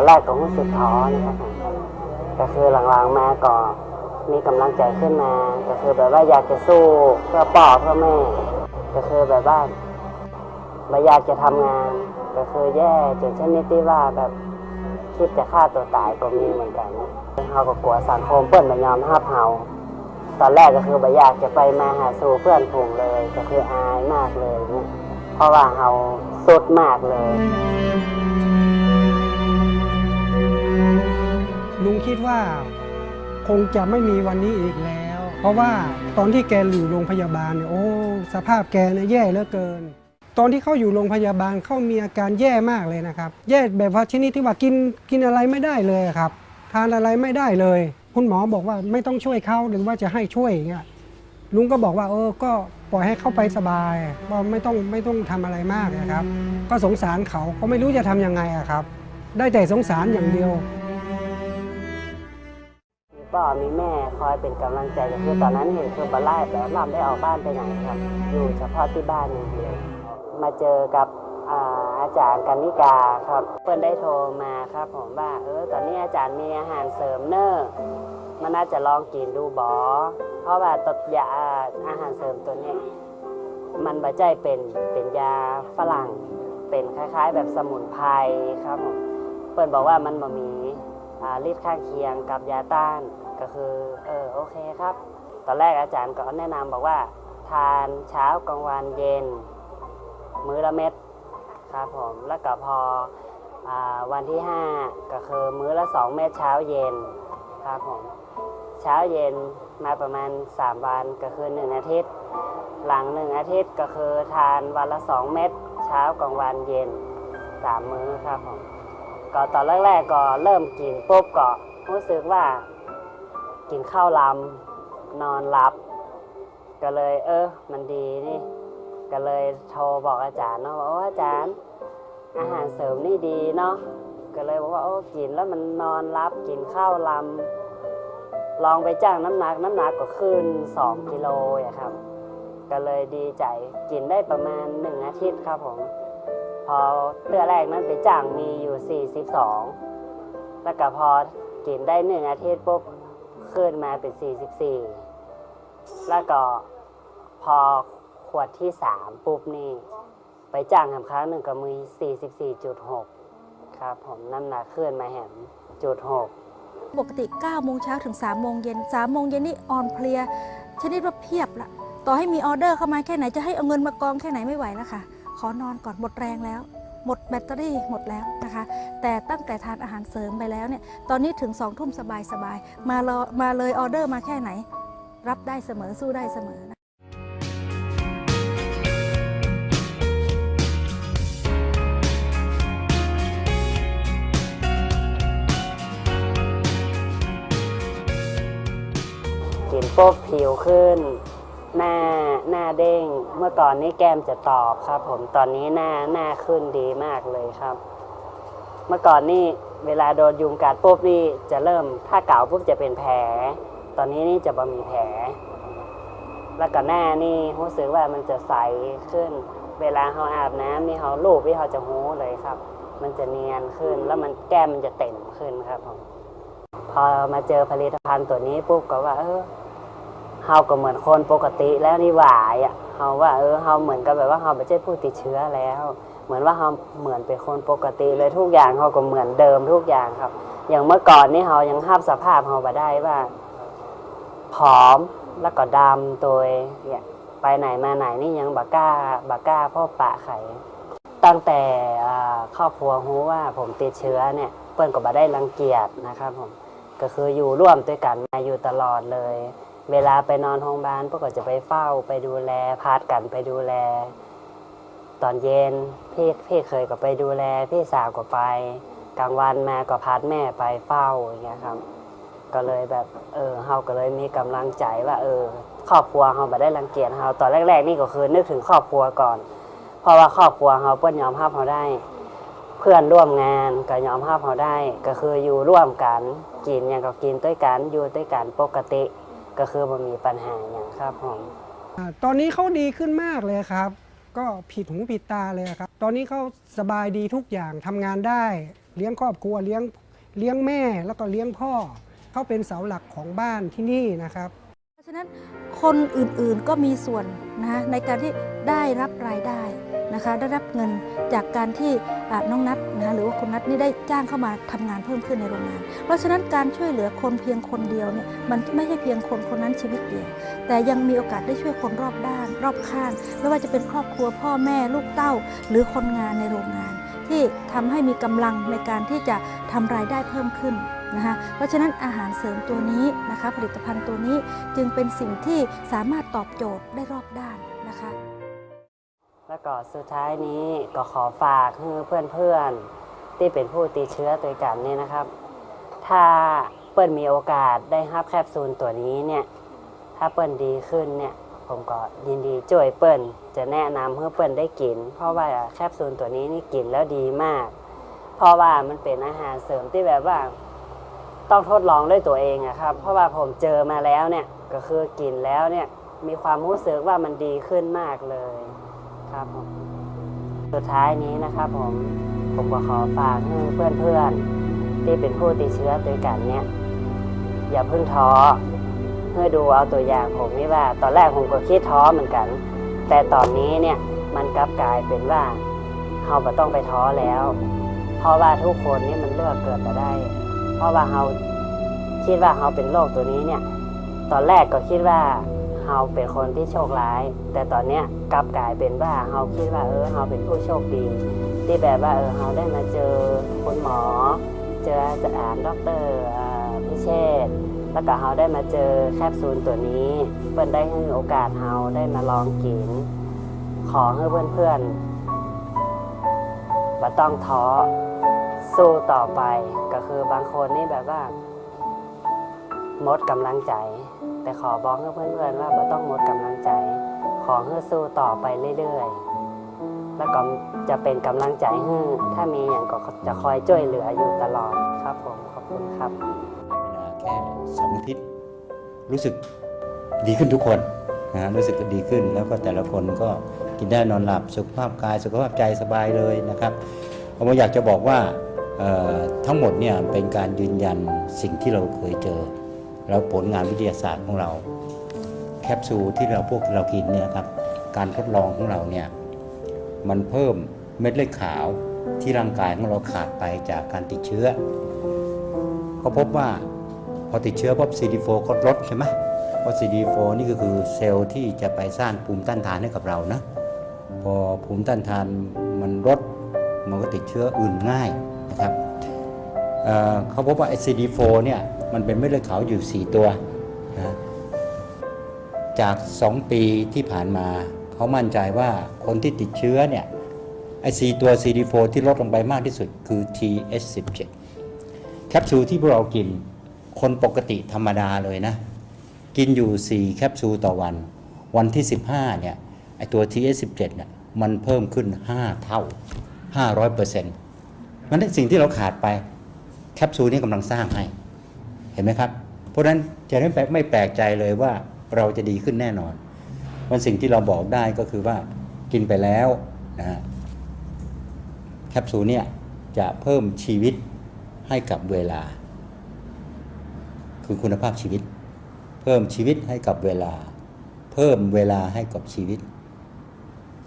ตอนแรกก็รู้สึกท้อนะครับผมก็คือหลังๆมาก็มีกำลังใจขึ้นมาก็คือแบบว่าอยากจะสู้เพื่อพ่อเพื่อแม่ก็คือแบบว่าไม่อยากจะทำงานก็คือแย่จนชนิดที่ว่าแบบคิดจะฆ่าตัวตายก็มีเหมือนกันเราก็กลัวสังคมเพื่อนไม่ยอมห้าเฮาตอนแรกก็คือไม่อยากจะไปมาหาสู่เพื่อนฝูงเลย ก็คืออายมากเลยเนี่ยเพราะว่าเฮาสุดมากเลย ลุงคิดว่าคงจะไม่มีวันนี้อีกแล้ว เพราะว่าตอนที่แกอยู่โรงพยาบาลเนี่ยโอ้สภาพแกเนี่ยแย่เหลือเกิน ตอนที่เขาอยู่โรงพยาบาลเขามีอาการแย่มากเลยนะครับ แย่แบบว่าชนิดที่ว่ากินกินอะไรไม่ได้เลยครับ ทานอะไรไม่ได้เลย คุณหมอบอกว่าไม่ต้องช่วยเขาหรือว่าจะให้ช่วยอย่างเงี้ยลุงก็บอกว่าเออก็ปล่อยให้เขาไปสบายว่าไม่ต้องไม่ต้องทำอะไรมากนะครับ ก็สงสารเขาเขาไม่รู้จะทำยังไงอะครับ ได้แต่สงสารอย่างเดียว มีพ่อมีแม่คอยเป็นกำลังใจก็คือตอนนั้นเห็นคือบาไล่แบบลำได้ออกบ้านไปไหนครับ อยู่เฉพาะที่บ้านอย่างเดียวมาเจอกับอาอาจารย์กันนิกาครับ เพื่อนได้โทรมาครับผมว่าเออตอนนี้อาจารย์มีอาหารเสริมเนอร์มันน่าจะลองกินดูบอเพราะว่าตัดยาอาหารเสริมตัวนี้ มันบาใจเป็นเป็นยาฝรั่ง เป็นคล้าย ๆ แบบสมุนไพรครับผมเพื่อนบอกว่ามันบ่มี ฤทธิ์ข้างเคียงกับยาต้านก็คือเออโอเคครับ ตอนแรกอาจารย์ก็แนะนำบอกว่า ทานเช้ากลางวันเย็น มื้อละเม็ดครับผมแล้วก็พออวันที่ 5 ก็คือมื้อละ 2 เม็ดเช้าเย็นครับผมเช้าเย็นมาประมาณ 3 วันก็คือ 1 อาทิตย์ หลัง 1 อาทิตย์ก็คือทานวันละ 2 เม็ดเช้ากลางวันเย็น 3 มื้อครับผม ก็ตอนแรกๆก็เริ่มกินปุ๊บก็รู้สึกว่า กินข้าวลำนอนหลับ ก็เลย เออ มันดีนี่ ก็เลยโทรบอกอาจารย์เนาะว่าโอ้อาจารย์ อาหารเสริมนี่ดีเนาะก็เลยบอกว่าโอ้กินแล้วมันนอนหลับกินข้าวลำลองไปจ้างน้ำหนักน้ำหนักก็ขึ้น 2 กิโลอะครับ ก็เลยดีใจกินได้ประมาณ 1 อาทิตย์ครับผม พอเตื้อแรกนั้นไปจ้างมีอยู่ 42 แล้วก็พอกินได้หนึ่งอาทิตย์ปุ๊บขึ้นมาเป็น 44 แล้วก็พอขวดที่ 3 ปุ๊บนี่ ไปจ้างทำครั้งหนึ่งก็มี44.6 ครับผมน้ำหนักขึ้นมาแหมจุด6ปกติ9โมงเช้าถึง3โมงเย็น3โมงเย็นนี่อ่อนเพลียชนิดว่าเพียบละต่อให้มีออเดอร์เข้ามาแค่ไหนจะให้เอาเงินมากองแค่ไหนไม่ไหวแล้วค่ะ ขอนอนก่อนหมดแรงแล้ว หมดแบตเตอรี่หมดแล้วนะคะ แต่ตั้งแต่ทานอาหารเสริมไปแล้วเนี่ยตอนนี้ถึง2องทุ่มสบายสบายๆมารอมาเลยออเดอร์มาแค่ไหน รับได้เสมอสู้ได้เสมอนะกินปุ๊บผิวขึ้น หน้าหน้าเด้ง เมื่อก่อนนี้แก้มจะตอบครับ ผมตอนนี้หน้าหน้าขึ้นดีมากเลยครับ เมื่อก่อนนี่เวลาโดนยุงกัดปุ๊บนี่จะเริ่มถ้าเก่าปุ๊บจะเป็นแผล ตอนนี้นี่จะบ่มีแผล แล้วก็หน้านี่รู้สึกว่ามันจะใสขึ้น เวลาเขาอาบน้ำนี่เขาลูบที่เขาจะหูเลยครับ มันจะเนียนขึ้น แล้วมันแก้มมันจะเต็มขึ้นครับผมพอมาเจอผลิตภัณฑ์ตัวนี้ปุ๊บก็ว่า เออ เฮาก็เหมือนคนปกติแล้วนี่หวายอะเฮาว่าเออเฮาเหมือนกับแบบว่าเฮาไม่ใช่ผู้ติดเชื้อแล้ว เหมือนว่าเฮาเหมือนเป็นคนปกติเลยทุกอย่างเฮาก็เหมือนเดิมทุกอย่างครับ อย่างเมื่อก่อนนี่เฮายังภาพสภาพเฮาบ่ได้ว่าผอมแล้วก็ดำตัวเนี่ยไปไหนมาไหนนี่ยังบาก้าบาก้าพ่อปะไข่ตั้งแต่ครอบครัวรู้ว่าผมติดเชื้อเนี่ยเปิ้นก็บ่ได้รังเกียจนะครับผมก็คืออยู่ร่วมด้วยกันมาอยู่ตลอดเลย เวลาไปนอนโรงพยาบาลพวกก็จะไปเฝ้าไปดูแลพาดกันไปดูแล ตอนเย็นพี่พี่เคยก็ไปดูแล พี่สาวก็ไป กลางวันแมาก็พาดแม่ไปเฝ้าอย่างเงี้ยครับ ก็เลยแบบเออเฮาก็เลยมีกำลังใจว่า เออ ครอบครัวเฮาบ่ได้รังเกียจเฮาตอนแรก ๆ นี่ก็คือนึกถึงครอบครัวก่อน เพราะว่าครอบครัวเฮาเปิ้นยอมรับเฮาได้ เพื่อนร่วมงานก็ยอมรับเขาได้ ก็คืออยู่ร่วมกันกินอย่างก็กินด้วยกันอยู่ด้วยกันปกติ ก็คือมันมีปัญหาอย่างครับผมอ่าตอนนี้เขาดีขึ้นมากเลยครับ ก็ผิดหูผิดตาเลยอะครับ ตอนนี้เขาสบายดีทุกอย่างทำงานได้ เลี้ยงครอบครัวเลี้ยงเลี้ยงแม่แล้วก็เลี้ยงพ่อเขาเป็นเสาหลักของบ้านที่นี่นะครับ เพราะฉะนั้นคนอื่นๆก็มีส่วนนะคะในการที่ได้รับรายได้ นะคะได้รับเงินจากการที่น้องนัทนะคะหรือว่าคุณนัทนี่ได้จ้างเข้ามาทำงานเพิ่มขึ้นในโรงงาน เพราะฉะนั้นการช่วยเหลือคนเพียงคนเดียวเนี่ยมันไม่ใช่เพียงคนคนนั้นชีวิตเดียว แต่ยังมีโอกาสได้ช่วยคนรอบด้าน รอบข้างไม่ว่าจะเป็นครอบครัวพ่อแม่ลูกเต้า หรือคนงานในโรงงาน ที่ทำให้มีกำลังในการที่จะทำรายได้เพิ่มขึ้นนะคะเพราะฉะนั้นอาหารเสริมตัวนี้นะคะผลิตภัณฑ์ตัวนี้จึงเป็นสิ่งที่สามารถตอบโจทย์ได้รอบด้านนะคะ แล้วก็สุดท้ายนี้ก็ขอฝากให้เพื่อนๆ ที่เป็นผู้ติดเชื้อตัวกันเนี่ยนะครับ ถ้าเปิ้ลมีโอกาสได้รับแคปซูลตัวนี้เนี่ย ถ้าเปิ้ลดีขึ้นเนี่ย ผมก็ยินดีช่วยเปิ้ลจะแนะนำให้เปิ้ลได้กิน เพราะว่าแคปซูลตัวนี้นี่กินแล้วดีมาก เพราะว่ามันเป็นอาหารเสริมที่แบบว่า ต้องทดลองด้วยตัวเองอะครับ เพราะว่าผมเจอมาแล้วเนี่ยก็คือกินแล้วเนี่ยมีความรู้สึกว่ามันดีขึ้นมากเลย ครับผมสุดท้ายนี้นะครับผมผมก็ขอฝากให้เพื่อนๆที่เป็นผู้ติดเชื้อด้วยกันเนี่ย อย่าเพิ่งท้อเพื่อดูเอาตัวอย่างผมนี่ว่า ตอนแรกผมก็คิดท้อเหมือนกัน แต่ตอนนี้เนี่ยมันกลับกลายเป็นว่าเราไม่ต้องไปท้อแล้ว เพราะว่าทุกคนนี่มันเลือกเกิดมาได้ เพราะว่าเราคิดว่าเราเป็นโรคตัวนี้เนี่ย ตอนแรกก็คิดว่า เราเป็นคนที่โชคร้าย แต่ตอนเนี้ยกลับกลายเป็นว่าเราคิดว่าเออเราเป็นผู้โชคดี ที่แบบว่าเออเราได้มาเจอคุณหมอ เจออาจารย์ด็อกเตอร์พิเชษแล้วก็เราได้มาเจอแคปซูลตัวนี้เพื่อนได้ให้โอกาสเราได้มาลองกิน ขอให้เพื่อนๆว่าต้องท้อสู้ต่อไปก็คือบางคนนี่แบบว่า หมดกำลังใจ แต่ขอบอกให้เพื่อนๆว่าไม่ต้องหมดกำลังใจ ขอให้สู้ต่อไปเรื่อยๆ แล้วก็จะเป็นกำลังใจให้ถ้ามีอย่างก็จะคอยช่วยเหลืออยู่ตลอดครับผมขอบคุณครับเวลาแค่สองอาทิตย์รู้สึกดีขึ้นทุกคนนะฮะรู้สึกดีขึ้นแล้วก็แต่ละคนก็กินได้นอนหลับสุขภาพกายสุขภาพใจสบายเลยนะครับผมอยากจะบอกว่าทั้งหมดเนี่ยเป็นการยืนยันสิ่งที่เราเคยเจอ แล้วผลงานวิทยาศาสตร์ของเรา แคปซูลที่เราพวกเรากินเนี่ยครับการทดลองของเราเนี่ยมันเพิ่มเม็ดเลือดขาวที่ร่างกายของเราขาดไปจากการติดเชื้อ ก็พบว่าพอติดเชื้อปุ๊บ CD4 ก็ลดใช่ไหมเพราะ CD4 นี่ก็คือเซลล์ที่จะไปสร้างภูมิต้านทานให้กับเรานะพอภูมิต้านทานมันลดมันก็ติดเชื้ออื่นง่ายนะครับเเขาพบว่าไอ CD4 เนี่ย มันเป็นเม็ดเลือดขาวอยู่ 4 ตัวนะจาก 2 ปีที่ผ่านมา เขามั่นใจว่าคนที่ติดเชื้อเนี่ยไอ้4ตัว CD4 ที่ลดลงไปมากที่สุดคือ TS17 แคปซูลที่พวกเรากินคนปกติธรรมดาเลยนะ กินอยู่ 4 แคปซูลต่อวัน วันที่ 15เนี่ยไอตัว TS17 เนี่ยมันเพิ่มขึ้น 5 เท่า 500เปอร์เซ็นต์มันเป็นสิ่งที่เราขาดไปแคปซูลนี้กำลังสร้างให้ ห็นไหมครับ เพราะฉะนั้นจะไม่แปลกไม่แปลกใจเลยว่าเราจะดีขึ้นแน่นอน มันสิ่งที่เราบอกได้ก็คือว่ากินไปแล้วนะฮะแคปซูลเนี่ยจะเพิ่มชีวิตให้กับเวลา คือคุณภาพชีวิต เพิ่มชีวิตให้กับเวลา เพิ่มเวลาให้กับชีวิต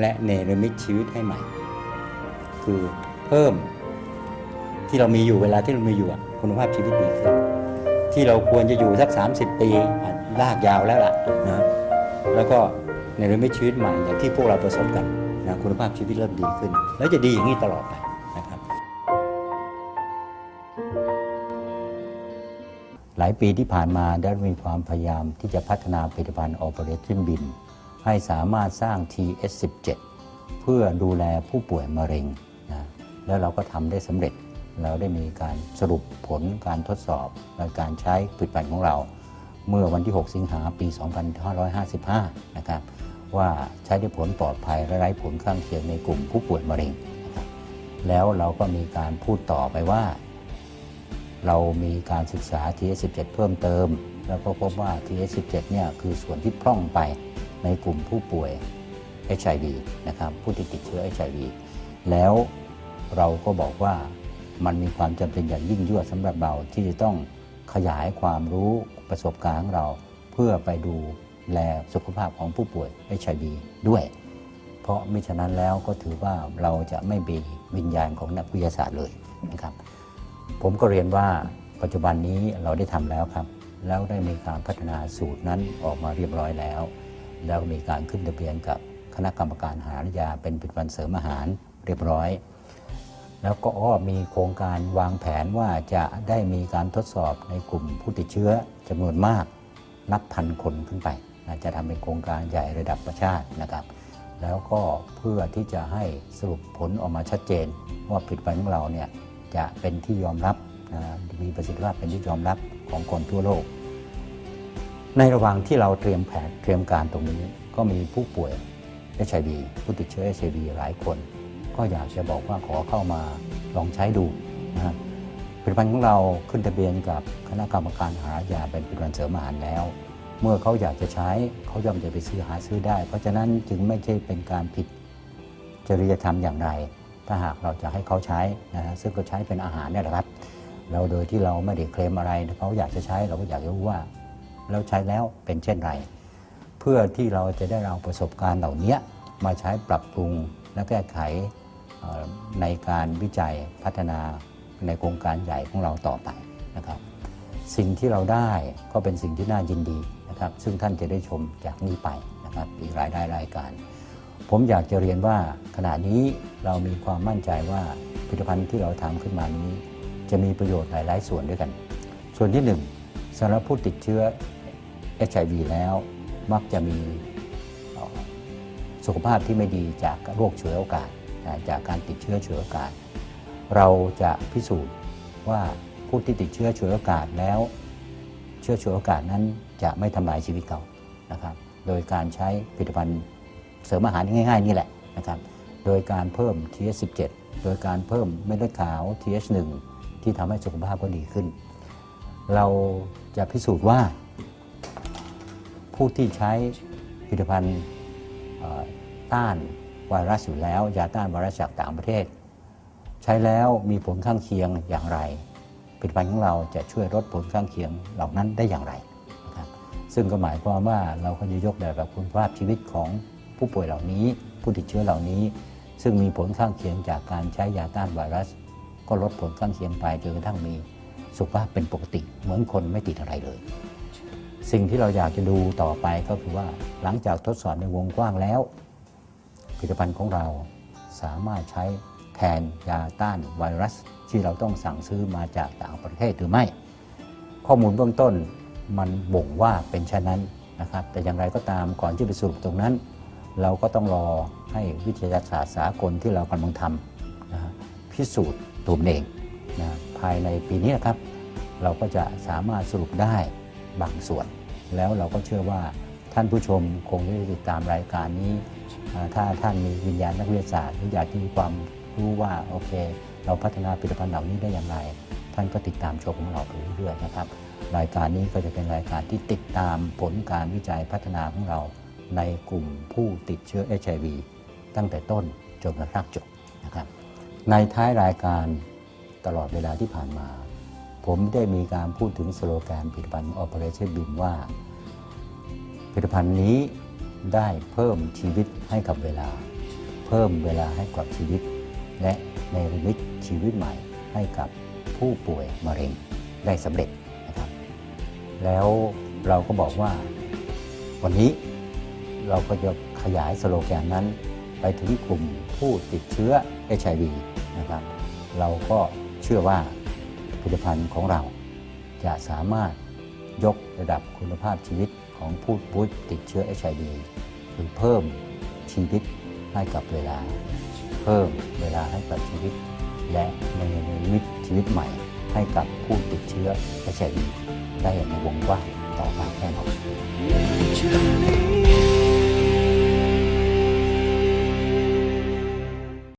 และเนรมิตชีวิตให้ใหม่ คือเพิ่มที่เรามีอยู่เวลาที่เรามีอยู่คุณภาพชีวิตดีขึ้น ที่เราควรจะอยู่สัก 30 ปีลากยาวแล้วล่ะนะแล้วก็เนเรมิตชีวิตใหม่อย่างที่พวกเราประสบกันนะคุณภาพชีวิตเริ่มดีขึ้น แล้วจะดีอย่างนี้ตลอดไปนะครับหลายปีที่ผ่านมาได้มีความพยายามที่จะพัฒนาผลิตภัณฑ์ Operation b i n ให้สามารถสร้าง TS17 เพื่อดูแลผู้ป่วยมะเร็งนะแล้วเราก็ทำได้สำเร็จ เราได้มีการสรุปผลการทดสอบในการใช้ผลิตภัณฑ์ของเรา เมื่อวันที่ 6 สิงหาปี 2555 นะครับว่าใช้ได้ผลปลอดภัยและไร้ผลข้างเคียงในกลุ่มผู้ป่วยมะเร็งนะครับแล้วเราก็มีการพูดต่อไปว่า เรามีการศึกษา TS17 เพิ่มเติม แล้วก็พบว่า TS17 เนี่ยคือส่วนที่พร่องไปในกลุ่มผู้ป่วย HIV นะครับผู้ที่ติดเชื้อ HIV แล้วเราก็บอกว่า มันมีความจำเป็นอย่างยิ่งยวดสำหรับเราที่จะต้องขยายความรู้ประสบการณ์ของเรา เพื่อไปดูแลสุขภาพของผู้ป่วย HIV ด้วย เพราะมิฉะนั้นแล้วก็ถือว่าเราจะไม่มีวิญญาณของนักวิทยาศาสตร์เลยนะครับ ผมก็เรียนว่าปัจจุบันนี้เราได้ทำแล้วครับ แล้วได้มีการพัฒนาสูตรนั้นออกมาเรียบร้อยแล้ว แล้วมีการขึ้นทะเบียนกับคณะกรรมการอาหารยาเป็นผลิตภัณฑ์เสริมอาหารเรียบร้อย แล้วก็อ้อมีโครงการวางแผนว่าจะได้มีการทดสอบในกลุ่มผู้ติดเชื้อจำนวนมากนับพันคนขึ้นไปนะจะทำเป็นโครงการใหญ่ระดับประชาตินะครับ แล้วก็เพื่อที่จะให้สรุปผลออกมาชัดเจน ว่าผลิตภัณฑ์ของเราเนี่ยจะเป็นที่ยอมรับนะมีประสิทธิภาพเป็นที่ยอมรับของคนทั่วโลก ในระหว่างที่เราเตรียมแผนเตรียมการตรงนี้ก็มีผู้ป่วย HIV ผู้ติดเชื้อ HIV หลายคน ก็อยากจะบอกว่าขอเข้ามาลองใช้ดูนะฮะผลิตภัณฑ์ของเราขึ้นทะเบียนกับคณะกรรมการหายาเป็นผลิตภัณฑ์เสริมอาหารแล้ว เมื่อเขาอยากจะใช้เขาย่อมจะไปซื้อหาซื้อได้ เพราะฉะนั้นจึงไม่ใช่เป็นการผิดจริยธรรมอย่างไร ถ้าหากเราจะให้เขาใช้นะฮะซึ่งก็ใช้เป็นอาหารเนี่ยแหละครับแล้วโดยที่เราไม่ได้เคลมอะไรถ้าเขาอยากจะใช้เราก็อยากจะรู้ว่าเราใช้แล้วเป็นเช่นไร เพื่อที่เราจะได้เอาประสบการณ์เหล่านี้มาใช้ปรับปรุงและแก้ไข ในการวิจัยพัฒนาในโครงการใหญ่ของเราต่อไปนะครับสิ่งที่เราได้ก็เป็นสิ่งที่น่ายินดีนะครับ ซึ่งท่านจะได้ชมจากนี้ไปนะครับอีกหลายได้รายการ ผมอยากจะเรียนว่าขณะนี้เรามีความมั่นใจว่าผลิตภัณฑ์ที่เราทำขึ้นมานี้ จะมีประโยชน์หลาย ๆ ส่วนด้วยกัน ส่วนที่หนึ่งสำหรับผู้ติดเชื้อ HIV แล้วมักจะมีสุขภาพที่ไม่ดีจากโรคเชื้อโอกาส จากการติดเชื้อเชื้อโอกาสเราจะพิสูจน์ว่าผู้ที่ติดเชื้อเชื้อโอกาสแล้ว เชื้อเชื้อโอกาสนั้นจะไม่ทำลายชีวิตเขานะครับ โดยการใช้ผลิตภัณฑ์เสริมอาหารง่าย ๆ นี่แหละนะครับ โดยการเพิ่ม TH17 โดยการเพิ่มเม็ดเลือดขาว TH1 ที่ทำให้สุขภาพก็ดีขึ้น เราจะพิสูจน์ว่า ผู้ที่ใช้ผลิตภัณฑ์ต้าน ไวรัสอยู่แล้ว ยาต้านไวรัสจากต่างประเทศ ใช้แล้วมีผลข้างเคียงอย่างไรผลิตภัณฑ์ของเราจะช่วยลดผลข้างเคียงเหล่านั้นได้อย่างไรนะครับซึ่งก็หมายความว่าเราก็จะยกระดับคุณภาพชีวิตของผู้ป่วยเหล่านี้ ผู้ติดเชื้อเหล่านี้ ซึ่งมีผลข้างเคียงจากการใช้ยาต้านไวรัส ก็ลดผลข้างเคียงไปจนกระทั่งมีสุขภาพเป็นปกติ เหมือนคนไม่ติดอะไรเลย สิ่งที่เราอยากจะดูต่อไปก็คือว่าหลังจากทดสอบในวงกว้างแล้ว ผลิตภัณฑ์ของเราสามารถใช้แทนยาต้านไวรัส ที่เราต้องสั่งซื้อมาจากต่างประเทศหรือไม่ ข้อมูลเบื้องต้นมันบ่งว่าเป็นเช่นนั้นนะครับ แต่อย่างไรก็ตามก่อนที่ไปสรุปตรงนั้น เราก็ต้องรอให้วิทยาศาสตร์สากลที่เรากำลังทำนะพิสูจน์ตัวเองนะภายในปีนี้นะครับ เราก็จะสามารถสรุปได้บางส่วน แล้วเราก็เชื่อว่าท่านผู้ชมคงได้ติดตามรายการนี้ ถ้าท่านมีวิญญาณนักวิทยาศาสตร์หรืออยากที่มีความรู้ว่าโอเค เราพัฒนาผลิตภัณฑ์เหล่านี้ได้อย่างไร ท่านก็ติดตามชมของเราไปเรื่อยๆนะครับ รายการนี้ก็จะเป็นรายการที่ติดตามผลการวิจัยพัฒนาของเรา ในกลุ่มผู้ติดเชื้อ HIV ตั้งแต่ต้นจนกระทั่งจบนะครับ ในท้ายรายการตลอดเวลาที่ผ่านมา ผมได้มีการพูดถึงสโลแกนผลิตภัณฑ์ Operation BIM ว่าผลิตภัณฑ์นี้ ได้เพิ่มชีวิตให้กับเวลา เพิ่มเวลาให้กับชีวิต และในรมิตชีวิตใหม่ให้กับผู้ป่วยมะเร็งได้สำเร็จนะครับ แล้วเราก็บอกว่า วันนี้เราก็จะขยายสโลแกนนั้น ไปถึงกลุ่มผู้ติดเชื้อ HIV นะครับ เราก็เชื่อว่าผลิตภัณฑ์ของเราจะสามารถยกระดับคุณภาพชีวิต ของผู้ป่วยติดเชื้อ HIV คือเพิ่มชีวิตให้กับเวลา เพิ่มเวลาให้กับชีวิต และในมิตชีวิตใหม่ให้กับผู้ติดเชื้อ HIV ได้ในวงกว้างต่อไปแน่นอน